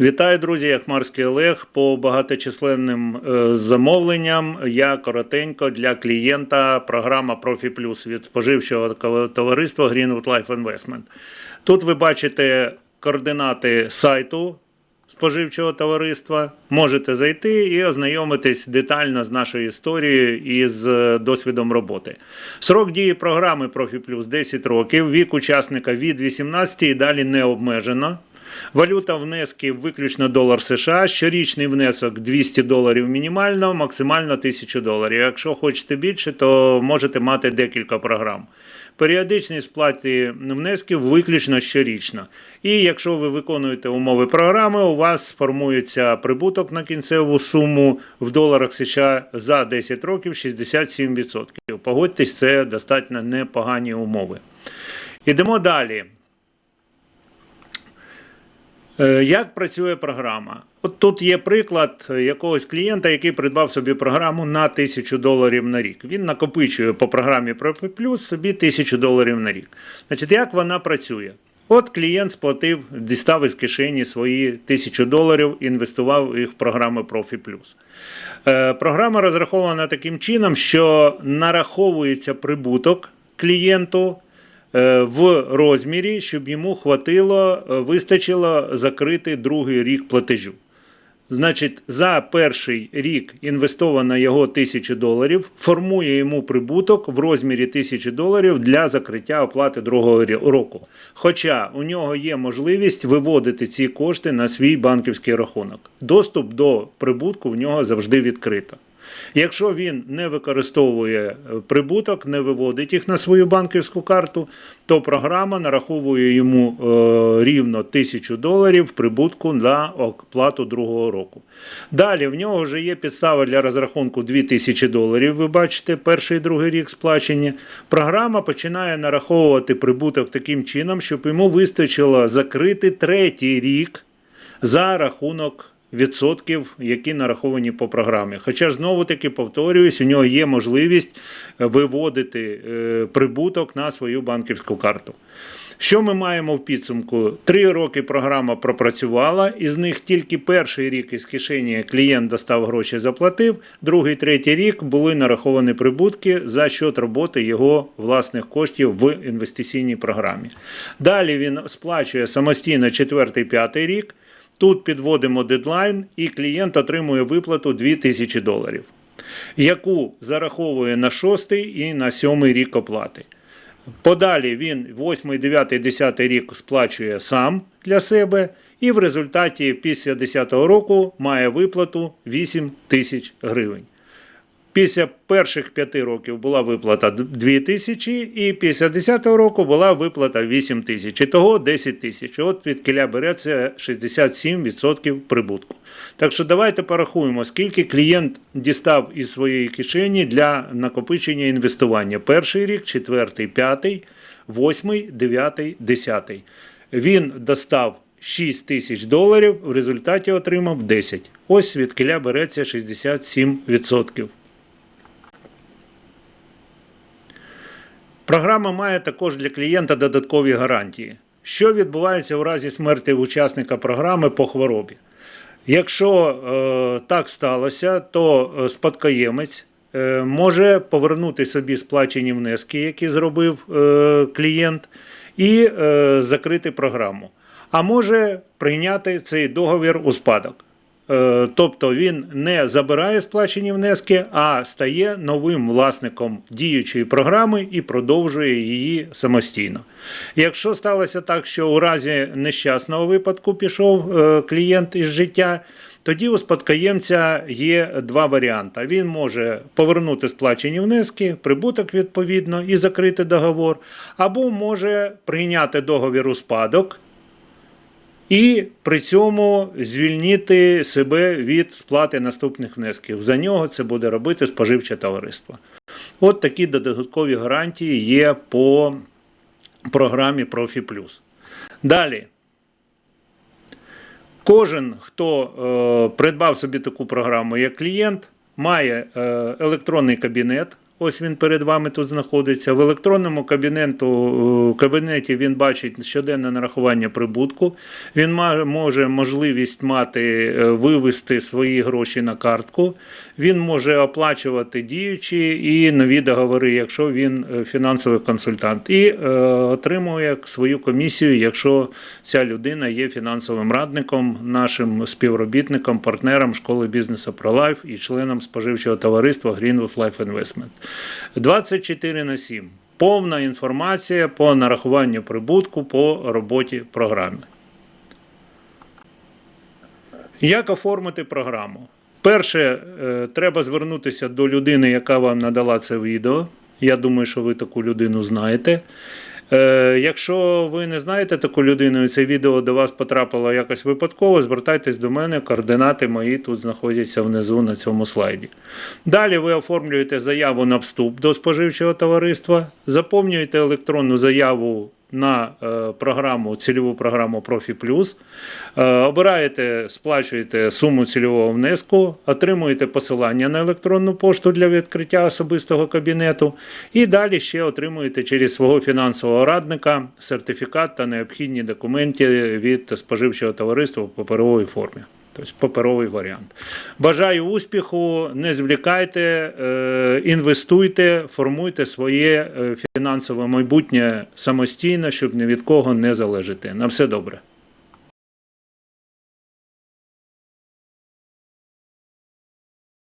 Вітаю, друзі! Я Хмарський Олег. По багаточисленним е, замовленням я коротенько для клієнта програма Профі Плюс від споживчого товариства Greenwood Life Investment. Тут ви бачите координати сайту споживчого товариства. Можете зайти і ознайомитись детально з нашою історією і з е, досвідом роботи. Срок дії програми Профі Плюс 10 років. Вік учасника від 18 і далі не обмежено. Валюта внески виключно долар США. Щорічний внесок 200 доларів мінімально, максимально 1000 доларів. Якщо хочете більше, то можете мати декілька програм. Періодичність сплати внесків виключно щорічно. І якщо ви виконуєте умови програми, у вас сформується прибуток на кінцеву суму в доларах США за 10 років 67%. Погодьтесь, це достатньо непогані умови. Ідемо далі. Е, Як працює програма? От тут є приклад якогось клієнта, який придбав собі програму на 1000 доларів на рік. Він накопичує по програмі ProP собі 1000 доларів на рік. Значить, як вона працює? От клієнт сплатив, дістав із кишені свої 1000 доларів, інвестував їх в Profi Plus. Е, Програма розрахована таким чином, що нараховується прибуток клієнту в розмірі, щоб йому хватило, е, вистачило закрити другий рік платежу. Значить, за перший рік інвестовано його 1000 доларів, формує йому прибуток в розмірі 1000 доларів для закриття оплати другого року. Хоча у нього є можливість виводити ці кошти на свій банківський рахунок. Доступ до прибутку в нього завжди відкрито. Якщо він не використовує е, прибуток, не виводить їх на свою банківську карту, то програма нараховує йому е, рівно 1000 доларів прибутку на оплату другого року. Далі в нього вже є підстава для розрахунку 2000 доларів. Ви бачите, перший і другий рік сплачені. Програма починає нараховувати прибуток таким чином, щоб йому вистачило закрити третій рік за рахунок відсотків, які нараховані по програмі. Хоча знову таки повторююсь, у нього є можливість виводити е, прибуток на свою банківську карту. Що ми маємо в підсумку? Три роки програма пропрацювала, із них тільки перший рік із кишені клієнт достав гроші, заплатив. Другий, третій рік були нараховані прибутки за счет роботи його власних коштів в інвестиційній програмі. Далі він сплачує самостійно четвертий, п'ятий рік. Тут підводимо дедлайн, і клієнт отримує виплату 2000 доларів, яку зараховує на 6 і на 7 рік оплати. Подалі він 8, 9, 10 рік сплачує сам для себе, і в результаті після 10 року має виплату 8 тисяч гривень. Після перших п'яти років була виплата 2 тисячі, і після 10 року була виплата 8 тисяч. Ітого 10 тисяч. От від киля береться 67% прибутку. Так що давайте порахуємо, скільки клієнт дістав із своєї кишені для накопичення інвестування. Перший рік, четвертий, п'ятий, восьмий, дев'ятий, десятий. Він достав 6 тисяч доларів, в результаті отримав 10. Ось від киля береться 67%. Програма має також для клієнта додаткові гарантії. Що відбувається у разі смерті учасника програми по хворобі? Якщо е, так сталося, то е, спадкоємець е, може повернути собі сплачені внески, які зробив е, клієнт, і е, закрити програму. А може прийняти цей договір у спадок. Е, Тобто він не забирає сплачені внески, а стає новим власником діючої програми і продовжує її самостійно. Якщо сталося так, що у разі нещасного випадку пішов е, клієнт із життя, тоді у спадкоємця є два варіанти. Він може повернути сплачені внески, прибуток відповідно і закрити договор, або може прийняти договір у спадок і при цьому звільнити себе від сплати наступних внесків. За нього це буде робити споживче товариство. От такі додаткові гарантії є по програмі Профі Плюс. Далі. Кожен, хто е, придбав собі таку програму як клієнт, має е, електронний кабінет Ось він перед вами тут знаходиться. В електронному кабінету, е, кабінеті він бачить щоденне нарахування прибутку. Він може можливість мати е, вивести свої гроші на картку. Він може оплачувати діючі і нові договори, якщо він е, фінансовий консультант, і е, отримує свою комісію, якщо ця людина є фінансовим радником, нашим співробітником, партнером школи бізнесу ProLife і членом споживчого товариства Greenwood Life Investment. 24 на 7. Повна інформація по нарахуванню прибутку по роботі програми. Як оформити програму? Перше, е, треба звернутися до людини, яка вам надала це відео. Я думаю, що ви таку людину знаєте. Е, Якщо ви не знаєте таку людину, і це відео до вас потрапило якось випадково, звертайтесь до мене, координати мої тут знаходяться внизу на цьому слайді. Далі ви оформлюєте заяву на вступ до споживчого товариства, заповнюєте електронну заяву на е, програму, цільову програму Профі Плюс, е, обираєте, сплачуєте суму цільового внеску, отримуєте посилання на електронну пошту для відкриття особистого кабінету, і далі ще отримуєте через свого фінансового радника сертифікат та необхідні документи від споживчого товариства в паперовій формі. Тобто паперовий варіант. Бажаю успіху, не звлікайте, е, інвестуйте, формуйте своє е, фінансове майбутнє самостійно, щоб ні від кого не залежати. На все добре.